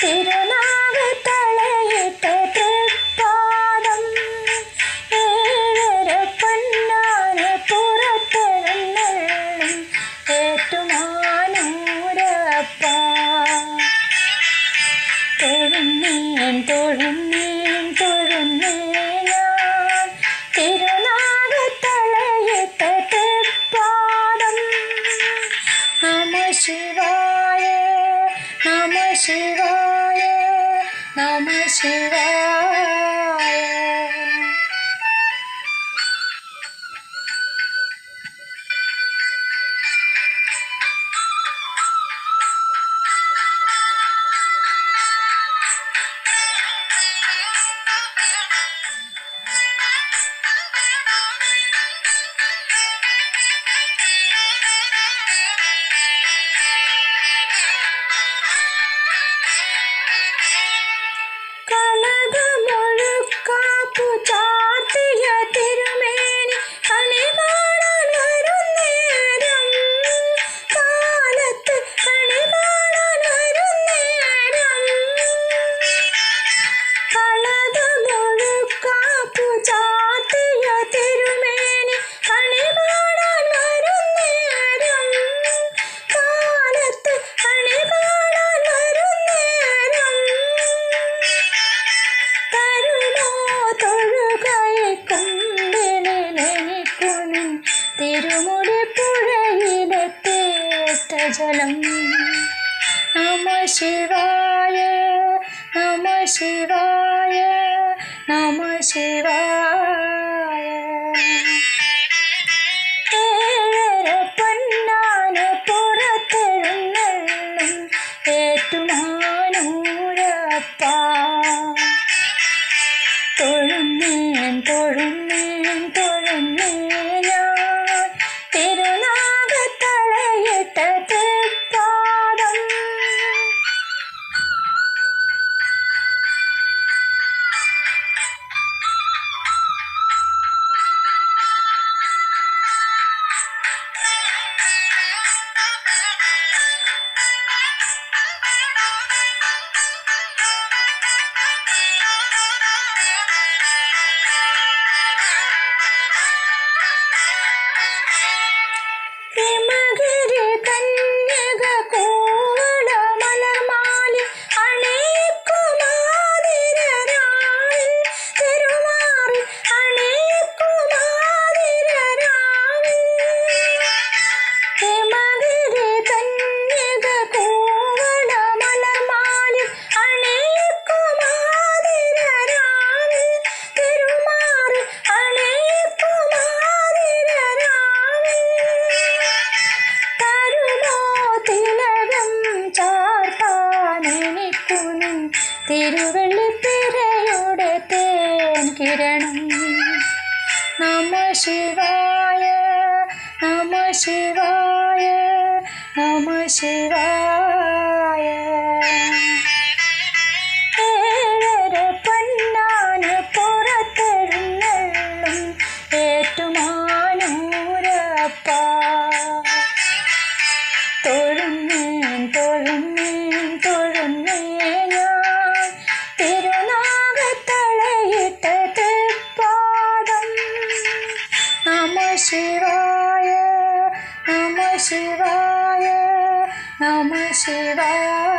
തൃപ്പാദം. തൊഴുന്നേൻ തൊഴുന്നേൻ തൊഴുന്നേ ഞാൻ തൃപ്പാദം. ശിവായ നമ നമ ജലം നമ ശിവായ നമ ശിവായ നമ ശിവായ. പൊന്നാന പുറത്തെഴുന്നള്ളും ഏറ്റുമാനൂരപ്പ. കിരണം നമ ശിവായ നമ ശിവായ നമ ശിവായ. ശിവായ